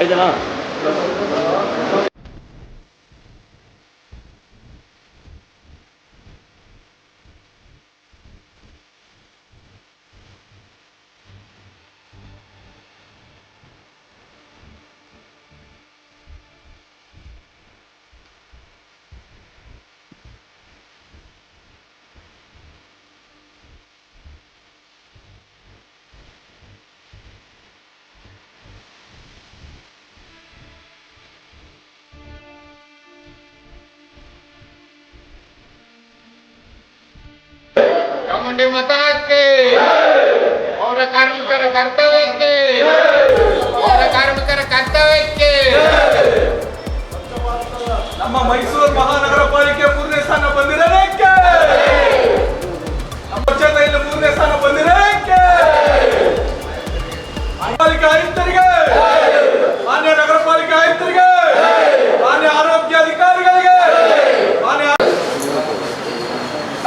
এটা না? ಚಾಮುಂಡಿ ಮತಕ್ಕೆ. ಅವರ ಕಾರ್ಮಿಕರ ಕರ್ತವ್ಯಕ್ಕೆ. ಅವರ ಕಾರ್ಮಿಕರ ಕರ್ತವ್ಯಕ್ಕೆ. ನಮ್ಮ ಮೈಸೂರು ಮಹಾನಗರ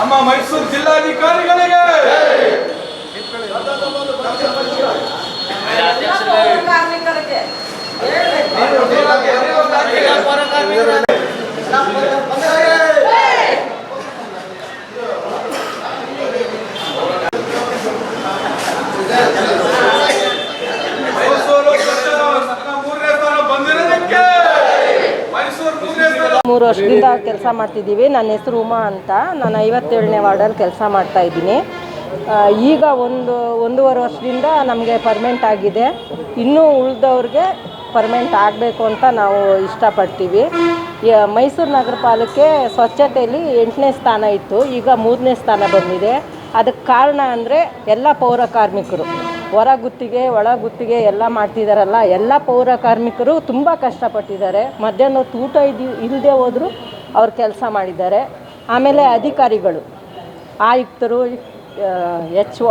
ನಮ್ಮ ಮೈಸೂರು ಜಿಲ್ಲಾಧಿಕಾರಿಗಳಿಗೆ ಕಾರ್ಮಿಕರಿಗೆ ಮೈಸೂರು ನನ್ನ ಮೂರನೇ ಸ್ಥಾನ ಬಂದಿರೋದಕ್ಕೆ ಮೈಸೂರು ಮೂರನೇ ಸ್ಥಾನ ಮೂರು ವರ್ಷದಿಂದ ಕೆಲಸ ಮಾಡ್ತಿದ್ದೀವಿ. ನನ್ನ ಹೆಸರು ಉಮಾ ಅಂತ. ನಾನು ಐವತ್ತೇಳನೇ ವಾರ್ಡಲ್ಲಿ ಕೆಲಸ ಮಾಡ್ತಾ ಇದ್ದೀನಿ. ಈಗ ಒಂದು, ಒಂದೂವರೆ ವರ್ಷದಿಂದ ನಮಗೆ ಪರ್ಮೆಂಟ್ ಆಗಿದೆ. ಇನ್ನೂ ಉಳಿದವ್ರಿಗೆ ಪರ್ಮೆಂಟ್ ಆಗಬೇಕು ಅಂತ ನಾವು ಇಷ್ಟಪಡ್ತೀವಿ. ಮೈಸೂರು ನಗರ ಪಾಲಿಕೆ ಸ್ವಚ್ಛತೆಯಲ್ಲಿ ಎಂಟನೇ ಸ್ಥಾನ ಇತ್ತು. ಈಗ ಮೂರನೇ ಸ್ಥಾನ ಬಂದಿದೆ. ಅದಕ್ಕೆ ಕಾರಣ ಅಂದರೆ ಎಲ್ಲ ಪೌರ ಕಾರ್ಮಿಕರು. ಹೊರ ಗುತ್ತಿಗೆ ಒಳ ಗುತ್ತಿಗೆ ಎಲ್ಲ ಮಾಡ್ತಿದ್ದಾರಲ್ಲ ಎಲ್ಲ ಪೌರ ಕಾರ್ಮಿಕರು ತುಂಬ ಕಷ್ಟಪಟ್ಟಿದ್ದಾರೆ. ಮಧ್ಯಾಹ್ನ ತೂಟ ಊಟ ಇದ್ದು ಇಲ್ಲದೆ ಹೋದರೂ ಅವ್ರು ಕೆಲಸ ಮಾಡಿದ್ದಾರೆ. ಆಮೇಲೆ ಅಧಿಕಾರಿಗಳು ಆಯುಕ್ತರು ಎಚ್ ಒ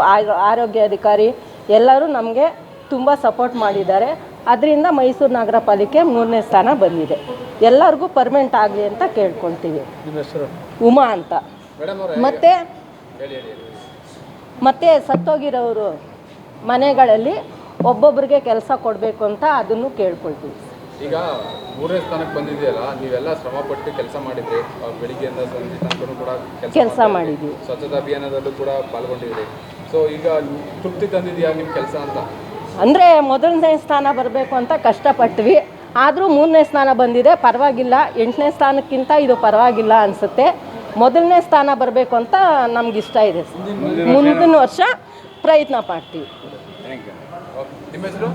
ಆರೋಗ್ಯ ಅಧಿಕಾರಿ ಎಲ್ಲರೂ ನಮಗೆ ತುಂಬ ಸಪೋರ್ಟ್ ಮಾಡಿದ್ದಾರೆ. ಅದರಿಂದ ಮೈಸೂರು ನಗರ ಪಾಲಿಕೆ ಮೂರನೇ ಸ್ಥಾನ ಬಂದಿದೆ. ಎಲ್ಲರಿಗೂ ಪರ್ಮೆಂಟ್ ಆಗಲಿ ಅಂತ ಕೇಳ್ಕೊಳ್ತೀವಿ. ಉಮಾ ಅಂತ. ಮತ್ತು ಮತ್ತೆ ಸತ್ತೋಗಿರೋರು ಮನೆಗಳಲ್ಲಿ ಒಬ್ಬೊಬ್ಬರಿಗೆ ಕೆಲಸ ಕೊಡಬೇಕು ಅಂತ ಅದನ್ನು ಕೇಳ್ಕೊಳ್ತೀವಿ. ಈಗ ಮೂರನೇ ಸ್ಥಾನಕ್ಕೆ ಬಂದಿದೆಯಲ್ಲ ನೀವೆಲ್ಲ ಶ್ರಮ ಪಟ್ಟು ಕೆಲಸ ಮಾಡಿದ್ರಿ. ಬೆಳಿಗ್ಗೆಯಿಂದ ಸಂಜೆ ತನಕನೂ ಕೂಡ ಕೆಲಸ ಮಾಡಿದ್ವಿ. ಸ್ವಚ್ಛತಾ ಅಭಿಯಾನದಲ್ಲೂ ಕೂಡ ಪಾಲ್ಗೊಂಡಿದ್ರಿ. ಸೊ ಈಗ ತೃಪ್ತಿ ತಂದಿದೆಯಾ ನಿಮ್ಮ ಕೆಲಸ ಅಂತ? ಅಂದರೆ ಮೊದಲನೇ ಸ್ಥಾನ ಬರಬೇಕು ಅಂತ ಕಷ್ಟಪಟ್ವಿ. ಆದರೂ ಮೂರನೇ ಸ್ಥಾನ ಬಂದಿದೆ. ಪರವಾಗಿಲ್ಲ. ಎಂಟನೇ ಸ್ಥಾನಕ್ಕಿಂತ ಇದು ಪರವಾಗಿಲ್ಲ ಅನಿಸುತ್ತೆ. ಮೊದಲನೇ ಸ್ಥಾನ ಬರಬೇಕು ಅಂತ ನಮ್ಗೆ ಇಷ್ಟ ಇದೆ ಮುಂದಿನ ವರ್ಷ ಪ್ರಯತ್ನ ಪಡ್ತೀವಿ. ನಿಮ್ಮ ಹೆಸರು.